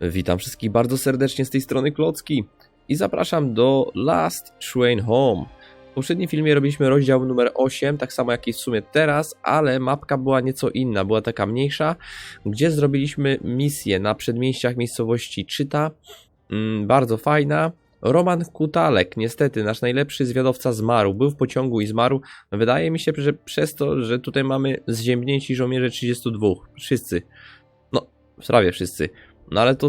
Witam wszystkich bardzo serdecznie z tej strony Klocki i zapraszam do Last Train Home. W poprzednim filmie robiliśmy rozdział numer 8, tak samo jak i w sumie teraz, ale mapka była nieco inna, była taka mniejsza, gdzie zrobiliśmy misję na przedmieściach miejscowości Czyta. Mm, bardzo fajna. Roman Kutalek, niestety nasz najlepszy zwiadowca zmarł, był w pociągu i zmarł. Wydaje mi się, że przez to, że tutaj mamy zziębnięci żołnierze 32, wszyscy. No, prawie wszyscy. No ale to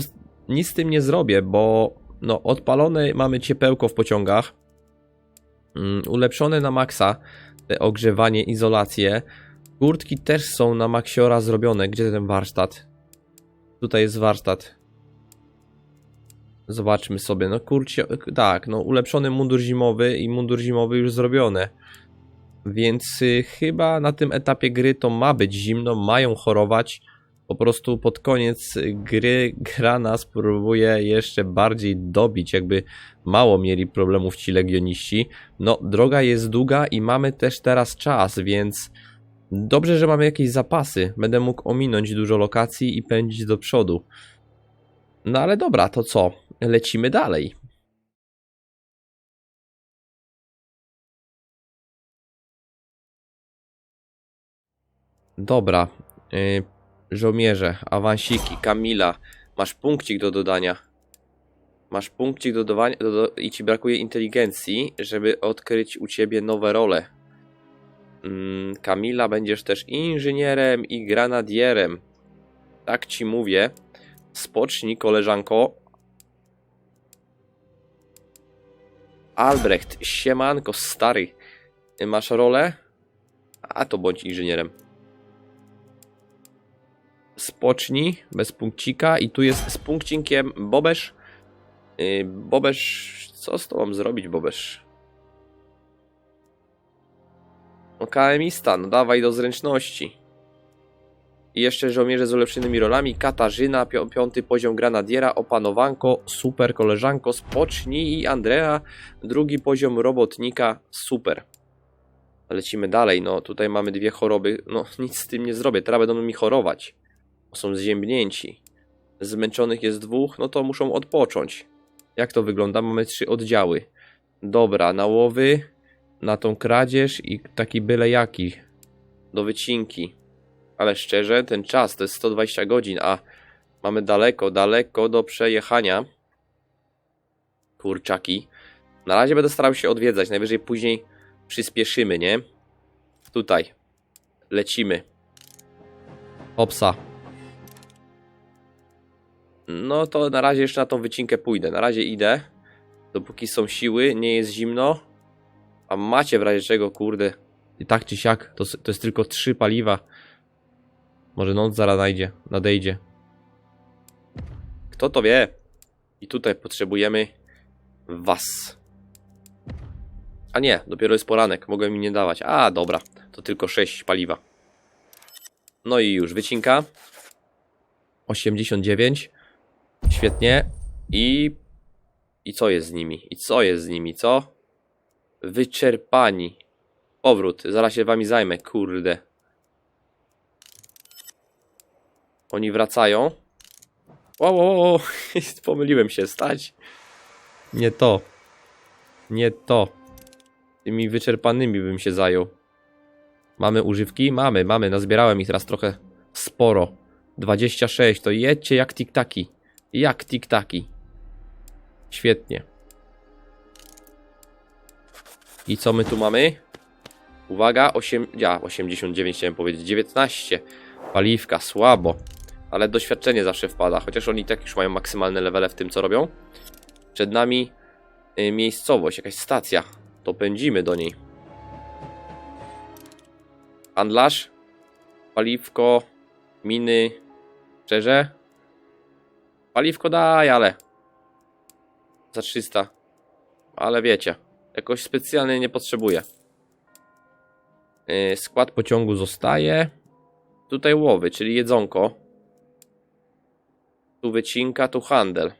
nic z tym nie zrobię, bo no odpalone mamy ciepełko w pociągach, mm, ulepszone na maksa, te ogrzewanie, izolację. Kurtki też są na maksiora zrobione. Gdzie ten warsztat? Tutaj jest warsztat. Zobaczmy sobie. No kurczę, tak, no ulepszony mundur zimowy i mundur zimowy już zrobione. Więc y, chyba na tym etapie gry to ma być zimno, mają chorować. Po prostu pod koniec gry gra nas próbuje jeszcze bardziej dobić, jakby mało mieli problemów ci legioniści. No, droga jest długa i mamy też teraz czas, więc dobrze, że mamy jakieś zapasy. Będę mógł ominąć dużo lokacji i pędzić do przodu. No ale dobra, to co? Lecimy dalej. Dobra. y, żołnierze, awansiki, Kamila. Masz punkcik do dodania. Masz punkcik do dodawania do, do, i ci brakuje inteligencji, żeby odkryć u ciebie nowe role. Mm, Kamila, będziesz też inżynierem i granadierem. Tak ci mówię. Spocznij, koleżanko. Albrecht, siemanko, stary. Masz rolę? A to bądź inżynierem. Spocznij, bez punkcika. I tu jest z punkcinkiem Bobesz. Yy, Bobesz, co z tobą zrobić, Bobesz? No KMista, no dawaj do zręczności. I jeszcze żołnierze z ulepszonymi rolami. Katarzyna, pią piąty poziom granadiera, opanowanko, super koleżanko, spocznij i Andrea, drugi poziom robotnika, super. Lecimy dalej, no tutaj mamy dwie choroby, no nic z tym nie zrobię, teraz będą mi chorować. Są zziębnięci. Zmęczonych jest dwóch, no to muszą odpocząć. Jak to wygląda? Mamy trzy oddziały. Dobra, na łowy, na tą kradzież i taki byle jaki. Do wycinki. Ale szczerze, ten czas to jest 120 godzin, a mamy daleko, daleko do przejechania. Kurczaki. Na razie będę starał się odwiedzać, najwyżej później przyspieszymy, nie? Tutaj. Lecimy. Opsa. No to na razie jeszcze na tą wycinkę pójdę. Na razie idę. Dopóki są siły, nie jest zimno. A macie w razie czego, kurde. I tak czy siak, to, to jest tylko trzy paliwa. Może noc zaraz najdzie, nadejdzie. Kto to wie? I tutaj potrzebujemy was. A nie, dopiero jest poranek, mogłem mi nie dawać. A, dobra, to tylko 6 paliwa. No i już, wycinka. 89. Świetnie. I... I co jest z nimi? I co jest z nimi, co? Wyczerpani. Powrót, zaraz się wami zajmę, kurde. Oni wracają. O, o, o, pomyliłem się, stać. Nie to. Nie to. Tymi wyczerpanymi bym się zajął. Mamy używki? Mamy, mamy. Nazbierałem ich teraz trochę sporo. 26, to jedźcie jak tiktaki. Jak tiktaki. Świetnie. I co my tu mamy? Uwaga, 8, ja, 89 chciałem powiedzieć, 19. Paliwka, słabo. Ale doświadczenie zawsze wpada, chociaż oni tak już mają maksymalne levele w tym, co robią. Przed nami y, miejscowość, jakaś stacja. To pędzimy do niej. Handlarz, paliwko, miny, szczerze? Paliwko daj, ale za 300. Ale wiecie, jakoś specjalnie nie potrzebuję. Yy, skład pociągu zostaje. Tutaj łowy, czyli jedzonko. Tu wycinka, tu handel.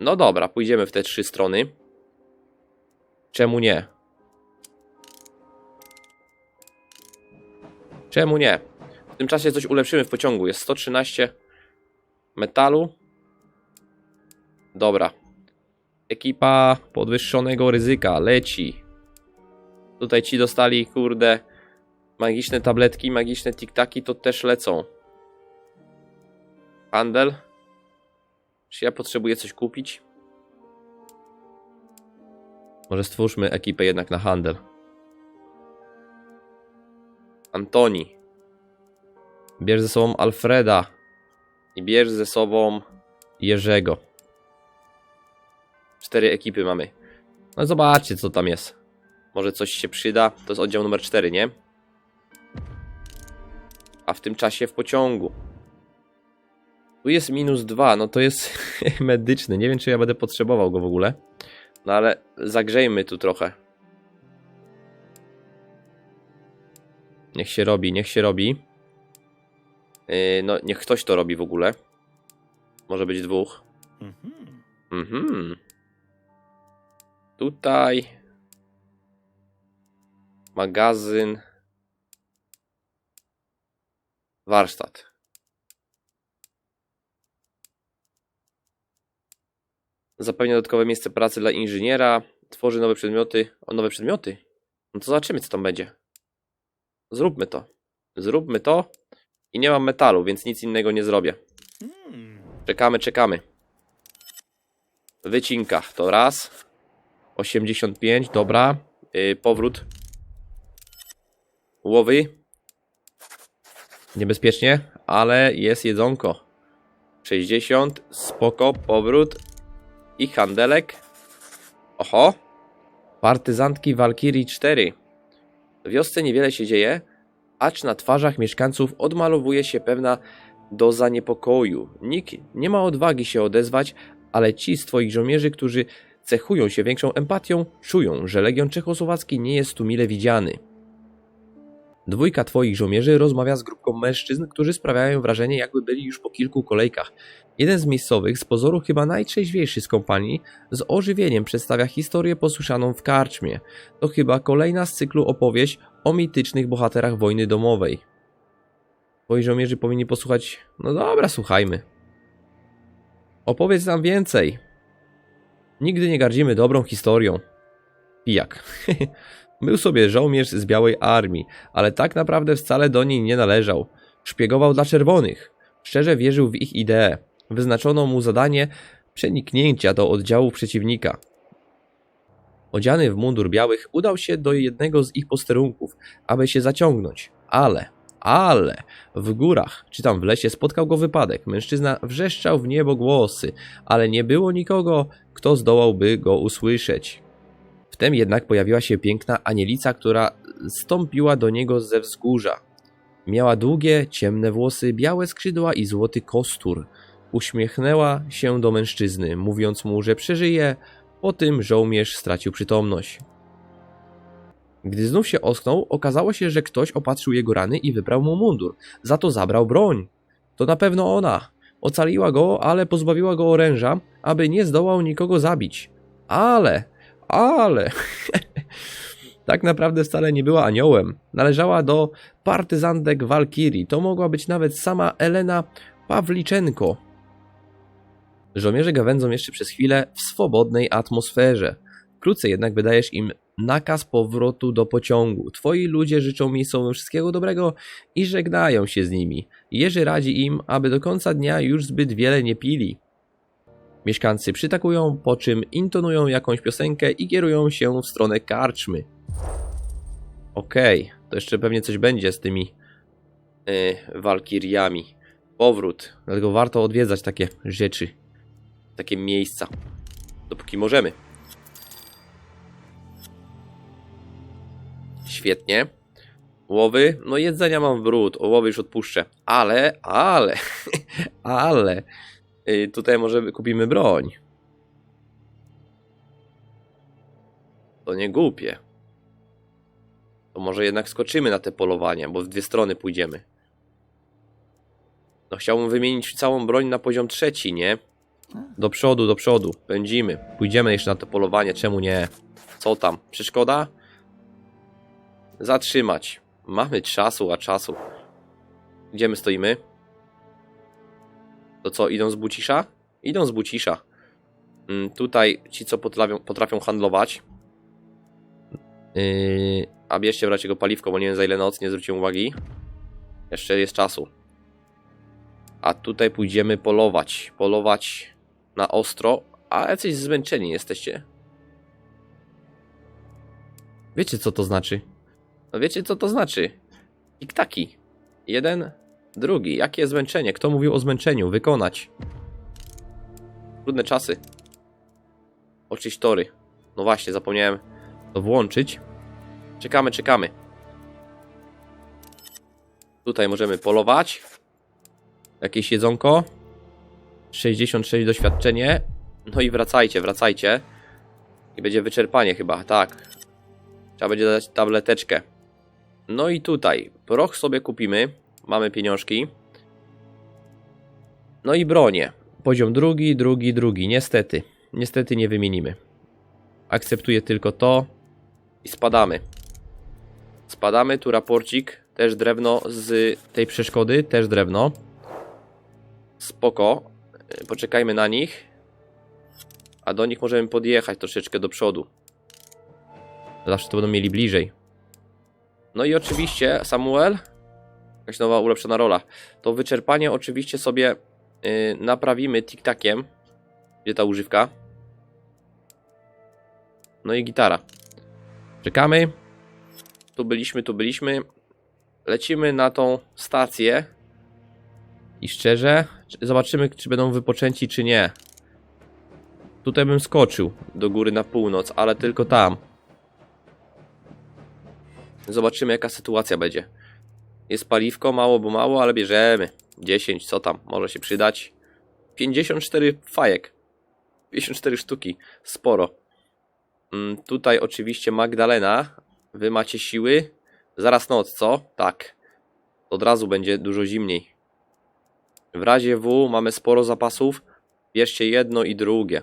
No dobra, pójdziemy w te trzy strony. Czemu nie? Czemu nie? W tym czasie coś ulepszymy w pociągu. Jest 113 metalu. Dobra. Ekipa podwyższonego ryzyka leci. Tutaj ci dostali, kurde, magiczne tabletki, magiczne tiktaki, to też lecą. Handel? Czy ja potrzebuję coś kupić? Może stwórzmy ekipę jednak na handel. Antoni. Bierz ze sobą Alfreda. I bierz ze sobą Jerzego. Cztery ekipy mamy. No zobaczcie, co tam jest. Może coś się przyda. To jest oddział numer 4, nie? A w tym czasie w pociągu. Tu jest minus 2, no to jest medyczny. Nie wiem, czy ja będę potrzebował go w ogóle. No ale zagrzejmy tu trochę. Niech się robi, niech się robi. Yy, no, niech ktoś to robi w ogóle. Może być dwóch. Mhm. Mhm. Tutaj. Magazyn. Warsztat. Zapewnia dodatkowe miejsce pracy dla inżyniera. Tworzy nowe przedmioty. O, nowe przedmioty? No to zobaczymy, co tam będzie. Zróbmy to. Zróbmy to. I nie mam metalu, więc nic innego nie zrobię. Hmm. Czekamy, czekamy. Wycinka, to raz. 85, dobra. Yy, powrót. Łowy. Niebezpiecznie, ale jest jedzonko. 60, spoko, powrót. I handelek. Oho. Partyzantki Valkyrie 4. W wiosce niewiele się dzieje, acz na twarzach mieszkańców odmalowuje się pewna doza niepokoju. Nikt nie ma odwagi się odezwać, ale ci z twoich żołnierzy, którzy cechują się większą empatią, czują, że Legion Czechosłowacki nie jest tu mile widziany. Dwójka twoich żołnierzy rozmawia z grupką mężczyzn, którzy sprawiają wrażenie, jakby byli już po kilku kolejkach. Jeden z miejscowych, z pozoru chyba najtrzeźwiejszy z kompanii, z ożywieniem przedstawia historię posłyszaną w karczmie. To chyba kolejna z cyklu opowieść o mitycznych bohaterach wojny domowej. Twoi żołnierze powinni posłuchać. No dobra, słuchajmy. Opowiedz nam więcej. Nigdy nie gardzimy dobrą historią. Pijak. Był sobie żołnierz z białej armii, ale tak naprawdę wcale do niej nie należał. Szpiegował dla czerwonych. Szczerze wierzył w ich ideę. Wyznaczono mu zadanie przeniknięcia do oddziału przeciwnika. Odziany w mundur białych udał się do jednego z ich posterunków, aby się zaciągnąć. Ale, ale, w górach, czy tam w lesie spotkał go wypadek. Mężczyzna wrzeszczał w niebo głosy, ale nie było nikogo, kto zdołałby go usłyszeć. Wtem jednak pojawiła się piękna anielica, która stąpiła do niego ze wzgórza. Miała długie, ciemne włosy, białe skrzydła i złoty kostur. Uśmiechnęła się do mężczyzny, mówiąc mu, że przeżyje. Po tym żołnierz stracił przytomność. Gdy znów się ocknął, okazało się, że ktoś opatrzył jego rany i wybrał mu mundur. Za to zabrał broń. To na pewno ona. Ocaliła go, ale pozbawiła go oręża, aby nie zdołał nikogo zabić. Ale, ale... tak naprawdę wcale nie była aniołem. Należała do partyzantek Walkirii. To mogła być nawet sama Elena Pawliczenko. Żołnierze gawędzą jeszcze przez chwilę w swobodnej atmosferze. Wkrótce jednak wydajesz im nakaz powrotu do pociągu. Twoi ludzie życzą miejscowym wszystkiego dobrego i żegnają się z nimi. Jerzy radzi im, aby do końca dnia już zbyt wiele nie pili. Mieszkańcy przytakują, po czym intonują jakąś piosenkę i kierują się w stronę karczmy. Okej, to jeszcze pewnie coś będzie z tymi yy, walkiriami. Powrót, dlatego warto odwiedzać takie rzeczy, takie miejsca, dopóki możemy. Świetnie. Łowy, no jedzenia mam wrót, o łowy już odpuszczę. Ale, ale, ale, y, tutaj może kupimy broń. To nie głupie. To może jednak skoczymy na te polowania, bo w dwie strony pójdziemy. No chciałbym wymienić całą broń na poziom trzeci, nie? Do przodu, do przodu. Pędzimy. Pójdziemy jeszcze na to polowanie, czemu nie? Co tam? Przeszkoda? Zatrzymać. Mamy czasu, a czasu. Gdzie my stoimy? To co, idą z Bucisza? Idą z Bucisza. Mm, Tutaj ci, co potrafią, potrafią handlować. Yy, a bierzcie w razie go paliwko, bo nie wiem za ile noc, nie zwróciłem uwagi. Jeszcze jest czasu. A tutaj pójdziemy polować. Polować na ostro. A jacyś zmęczeni jesteście. Wiecie co to znaczy? No wiecie co to znaczy? Tiktaki. Jeden, drugi. Jakie zmęczenie? Kto mówił o zmęczeniu? Wykonać. Trudne czasy. Oczyść tory. No właśnie, zapomniałem to włączyć. Czekamy, czekamy. Tutaj możemy polować. Jakieś jedzonko. 66 doświadczenie. No i wracajcie, wracajcie. I będzie wyczerpanie chyba, tak. Trzeba będzie dać tableteczkę. No i tutaj proch sobie kupimy. Mamy pieniążki. No i bronię. Poziom drugi, drugi, drugi. Niestety. Niestety nie wymienimy. Akceptuję tylko to. I spadamy. Spadamy, tu raporcik. Też drewno z tej przeszkody. Też drewno. Spoko. Y, Poczekajmy na nich. A do nich możemy podjechać troszeczkę do przodu. Zawsze to będą mieli bliżej. No i oczywiście Samuel. Jakaś nowa ulepszona rola. To wyczerpanie oczywiście sobie y, naprawimy tiktakiem. Gdzie ta używka? No i gitara. Czekamy. Tu byliśmy, tu byliśmy. Lecimy na tą stację. I szczerze, czy- zobaczymy, czy będą wypoczęci, czy nie. Tutaj bym skoczył do góry na północ, ale tylko tam. Zobaczymy, jaka sytuacja będzie. Jest paliwko, mało, bo mało, ale bierzemy. 10, co tam, może się przydać. 54 fajek. 54 sztuki, sporo. Mm, tutaj oczywiście Magdalena. Wy macie siły. Zaraz noc, co? Tak. Od razu będzie dużo zimniej. W razie W mamy sporo zapasów. Bierzcie jedno i drugie.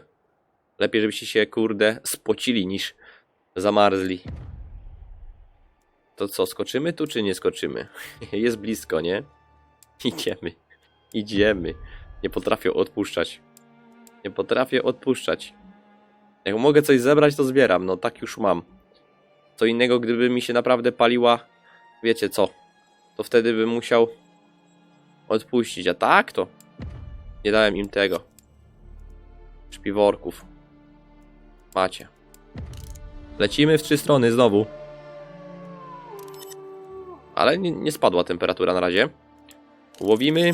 Lepiej, żebyście się, kurde, spocili niż zamarzli. To co, skoczymy tu czy nie skoczymy? Jest blisko, nie? Idziemy. Idziemy. Nie potrafię odpuszczać. Nie potrafię odpuszczać. Jak mogę coś zebrać, to zbieram. No tak już mam. Co innego, gdyby mi się naprawdę paliła, wiecie co, to wtedy bym musiał odpuścić. A tak to nie dałem im tego. Szpiworków. Macie. Lecimy w trzy strony znowu. Ale nie, nie spadła temperatura na razie. Łowimy.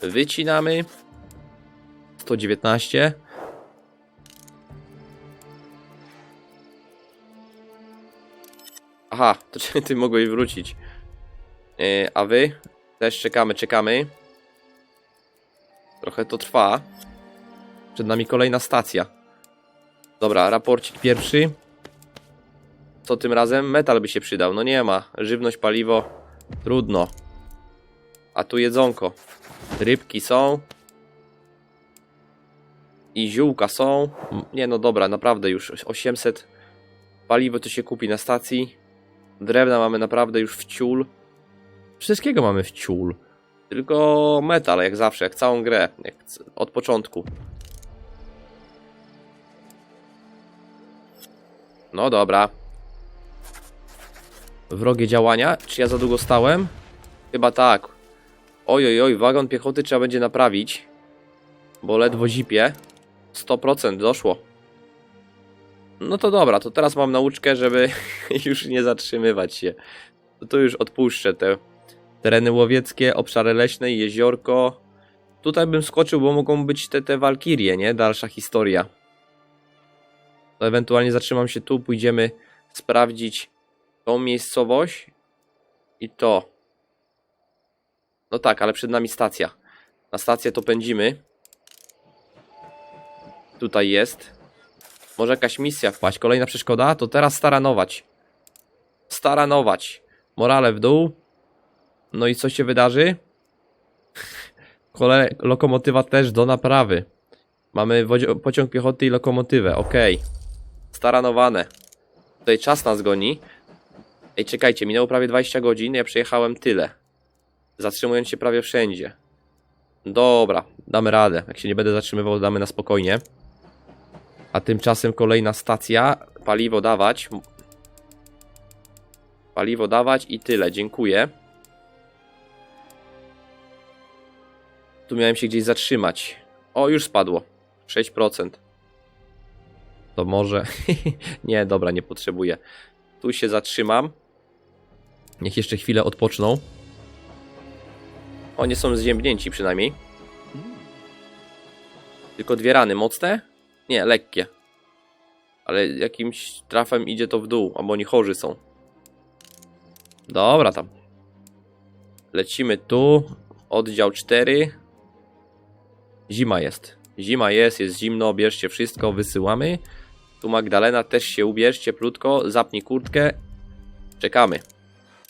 Wycinamy. 119. Aha, to czy ty mogłeś wrócić? Yy, a wy? Też czekamy, czekamy. Trochę to trwa. Przed nami kolejna stacja. Dobra, raporcik pierwszy. Co tym razem? Metal by się przydał. No nie ma. Żywność, paliwo. Trudno. A tu jedzonko. Rybki są. I ziółka są. Nie no dobra, naprawdę już 800 paliwo to się kupi na stacji. Drewna mamy naprawdę już w ciul. Wszystkiego mamy w ciul. Tylko metal, jak zawsze, jak całą grę. Jak od początku. No dobra. Wrogie działania? Czy ja za długo stałem? Chyba tak. Oj, oj, oj, wagon piechoty trzeba będzie naprawić. Bo ledwo zipie. 100% doszło. No to dobra, to teraz mam nauczkę, żeby już nie zatrzymywać się. To, to już odpuszczę te tereny łowieckie, obszary leśne, jeziorko. Tutaj bym skoczył, bo mogą być te, te walkirie, nie? Dalsza historia. To ewentualnie zatrzymam się tu, pójdziemy sprawdzić tą miejscowość i to. No tak, ale przed nami stacja. Na stację to pędzimy. Tutaj jest. Może jakaś misja wpaść. Kolejna przeszkoda? To teraz staranować. Staranować. Morale w dół. No i co się wydarzy? Kole lokomotywa też do naprawy. Mamy pociąg piechoty i lokomotywę. Okej. Staranowane. Tutaj czas nas goni. Ej, czekajcie, minęło prawie 20 godzin, ja przejechałem tyle. Zatrzymując się prawie wszędzie. Dobra, damy radę. Jak się nie będę zatrzymywał, damy na spokojnie. A tymczasem kolejna stacja. Paliwo dawać. Paliwo dawać i tyle. Dziękuję. Tu miałem się gdzieś zatrzymać. O, już spadło. 6%. To może. nie, dobra, nie potrzebuję. Tu się zatrzymam. Niech jeszcze chwilę odpoczną. Oni są zziębnięci przynajmniej. Tylko dwie rany mocne? Nie, lekkie. Ale jakimś trafem idzie to w dół, albo oni chorzy są. Dobra tam. Lecimy tu. Oddział 4. Zima jest. Zima jest, jest zimno, bierzcie wszystko, wysyłamy. Tu Magdalena też się ubierz cieplutko, zapnij kurtkę. Czekamy.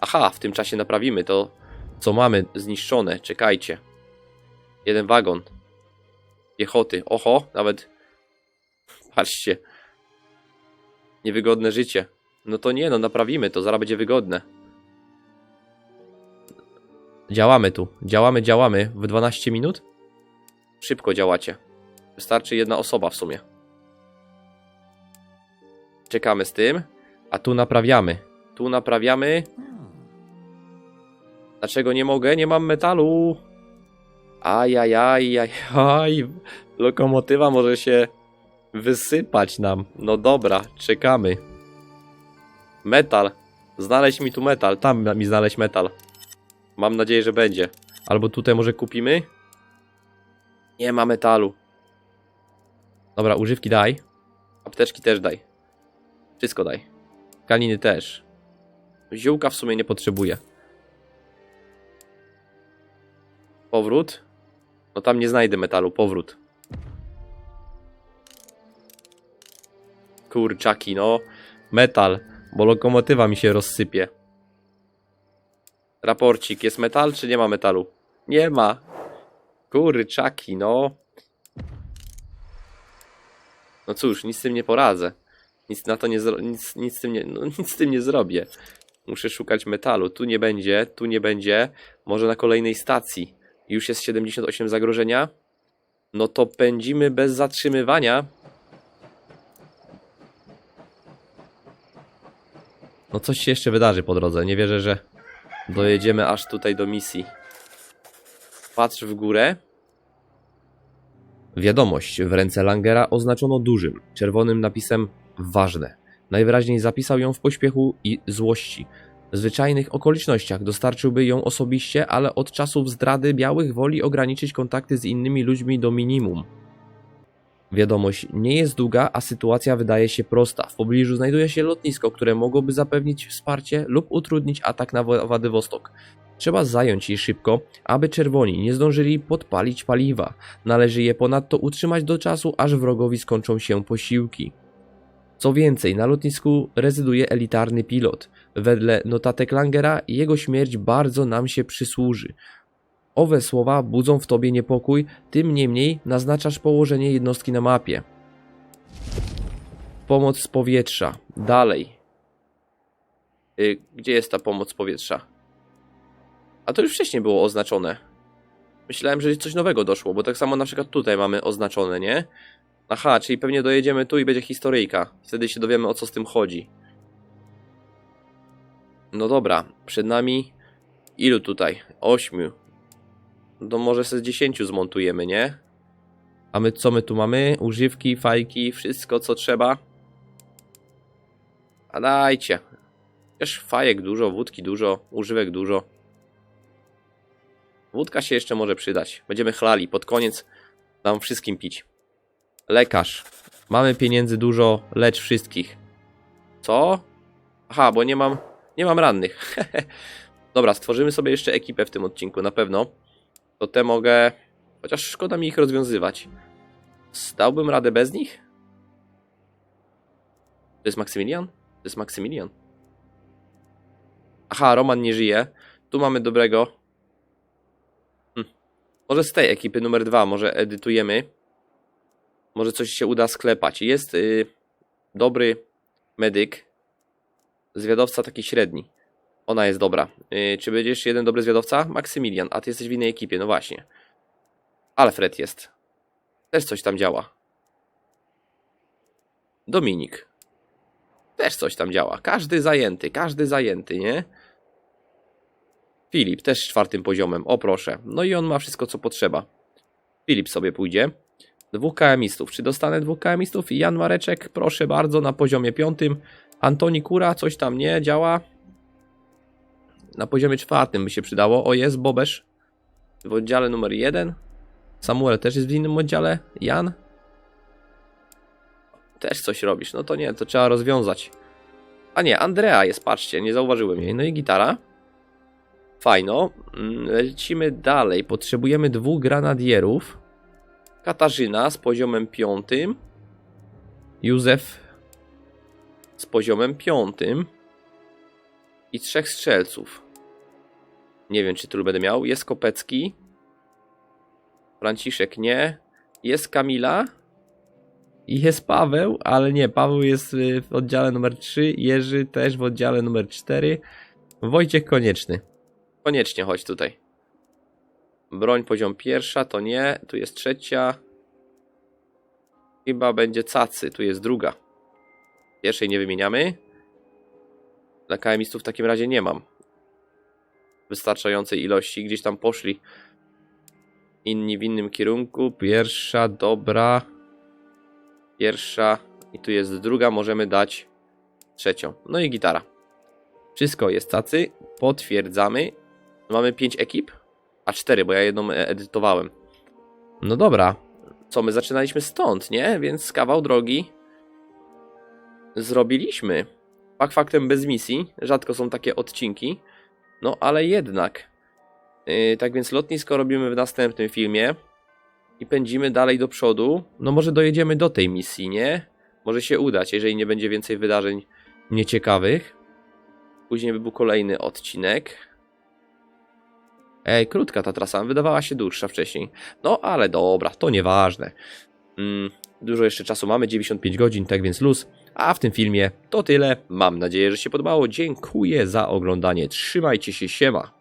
Aha, w tym czasie naprawimy to, co mamy zniszczone. Czekajcie. Jeden wagon. Piechoty. Oho, nawet. Patrzcie. Niewygodne życie. No to nie, no naprawimy to, zaraz będzie wygodne. Działamy tu. Działamy, działamy. W 12 minut? Szybko działacie. Wystarczy jedna osoba w sumie. Czekamy z tym. A tu naprawiamy. Tu naprawiamy. Dlaczego nie mogę? Nie mam metalu. Ajajaj, aj, Lokomotywa może się wysypać nam. No dobra, czekamy. Metal. Znaleźć mi tu metal. Tam mi znaleźć metal. Mam nadzieję, że będzie. Albo tutaj może kupimy? Nie ma metalu. Dobra, używki daj. Apteczki też daj. Wszystko daj. Kaniny też. Ziółka w sumie nie potrzebuję. Powrót? No tam nie znajdę metalu, powrót. Kurczaki, no. Metal, bo lokomotywa mi się rozsypie. Raporcik, jest metal czy nie ma metalu? Nie ma. Kurczaki, no. No cóż, nic z tym nie poradzę. Nic na to nie nic, nic, z tym nie... No, nic z tym nie zrobię. Muszę szukać metalu. Tu nie będzie, tu nie będzie. Może na kolejnej stacji. Już jest 78 zagrożenia. No to pędzimy bez zatrzymywania. No coś się jeszcze wydarzy po drodze. Nie wierzę, że dojedziemy aż tutaj do misji. Patrz w górę. Wiadomość w ręce Langera oznaczono dużym, czerwonym napisem ważne. Najwyraźniej zapisał ją w pośpiechu i złości. W zwyczajnych okolicznościach dostarczyłby ją osobiście, ale od czasów zdrady białych woli ograniczyć kontakty z innymi ludźmi do minimum. Wiadomość nie jest długa, a sytuacja wydaje się prosta. W pobliżu znajduje się lotnisko, które mogłoby zapewnić wsparcie lub utrudnić atak na Władywostok. Trzeba zająć je szybko, aby czerwoni nie zdążyli podpalić paliwa. Należy je ponadto utrzymać do czasu, aż wrogowi skończą się posiłki. Co więcej, na lotnisku rezyduje elitarny pilot. Wedle notatek Langera jego śmierć bardzo nam się przysłuży. Owe słowa budzą w tobie niepokój, tym niemniej naznaczasz położenie jednostki na mapie. Pomoc z powietrza. Dalej. Y, gdzie jest ta pomoc z powietrza? A to już wcześniej było oznaczone. Myślałem, że coś nowego doszło, bo tak samo na przykład tutaj mamy oznaczone, nie? Aha, czyli pewnie dojedziemy tu i będzie historyjka. Wtedy się dowiemy o co z tym chodzi. No dobra, przed nami ilu tutaj? Ośmiu. No może se z dziesięciu zmontujemy, nie? A my co my tu mamy? Używki, fajki, wszystko co trzeba. A dajcie. Też fajek dużo, wódki dużo, używek dużo. Wódka się jeszcze może przydać. Będziemy chlali. Pod koniec dam wszystkim pić. Lekarz. Mamy pieniędzy dużo, lecz wszystkich. Co? Aha, bo nie mam, nie mam rannych. Dobra, stworzymy sobie jeszcze ekipę w tym odcinku, na pewno. To te mogę, chociaż szkoda mi ich rozwiązywać. Stałbym radę bez nich? To jest Maksymilian? To jest Maksymilian. Aha, Roman nie żyje. Tu mamy dobrego. Hm. Może z tej ekipy numer dwa, może edytujemy. Może coś się uda sklepać. Jest y, dobry medyk. Zwiadowca taki średni. Ona jest dobra. Y, czy będziesz jeden dobry zwiadowca? Maksymilian, a ty jesteś w innej ekipie, no właśnie. Alfred jest. Też coś tam działa. Dominik. Też coś tam działa. Każdy zajęty, każdy zajęty, nie? Filip też czwartym poziomem. O proszę. No i on ma wszystko, co potrzeba. Filip sobie pójdzie. Dwóch KMistów. Czy dostanę dwóch KMistów? Jan Mareczek, proszę bardzo, na poziomie piątym. Antoni Kura, coś tam nie działa. Na poziomie czwartym by się przydało. O, jest Bobesz w oddziale numer jeden. Samuel też jest w innym oddziale. Jan? Też coś robisz. No to nie, to trzeba rozwiązać. A nie, Andrea jest, patrzcie, nie zauważyłem jej. No i gitara. Fajno. Mm, Lecimy dalej. Potrzebujemy dwóch granadierów. Katarzyna z poziomem piątym. Józef z poziomem piątym. I trzech strzelców. Nie wiem, czy tu będę miał. Jest Kopecki. Franciszek nie. Jest Kamila. I jest Paweł, ale nie, Paweł jest y, w oddziale numer 3, Jerzy też w oddziale numer 4. Wojciech Konieczny. Koniecznie chodź tutaj. Broń poziom pierwsza, to nie. Tu jest trzecia. Chyba będzie cacy, tu jest druga. Pierwszej nie wymieniamy. Dla KMistów w takim razie nie mam. Wystarczającej ilości. Gdzieś tam poszli inni w innym kierunku. Pierwsza, dobra. Pierwsza. I tu jest druga. Możemy dać trzecią. No i gitara. Wszystko jest cacy. Potwierdzamy. Mamy 5 ekip? A 4, bo ja jedną e, edytowałem. No dobra. Co, my zaczynaliśmy stąd, nie? Więc kawał drogi zrobiliśmy. Fakt faktem bez misji. Rzadko są takie odcinki. No ale jednak. Yy, tak więc lotnisko robimy w następnym filmie. I pędzimy dalej do przodu. No może dojedziemy do tej misji, nie? Może się udać, jeżeli nie będzie więcej wydarzeń nieciekawych. Później by był kolejny odcinek. Ej, krótka ta trasa, wydawała się dłuższa wcześniej. No ale dobra, to nieważne. Mm, dużo jeszcze czasu mamy, 95 godzin, tak więc luz. A w tym filmie to tyle. Mam nadzieję, że się podobało. Dziękuję za oglądanie. Trzymajcie się, siema.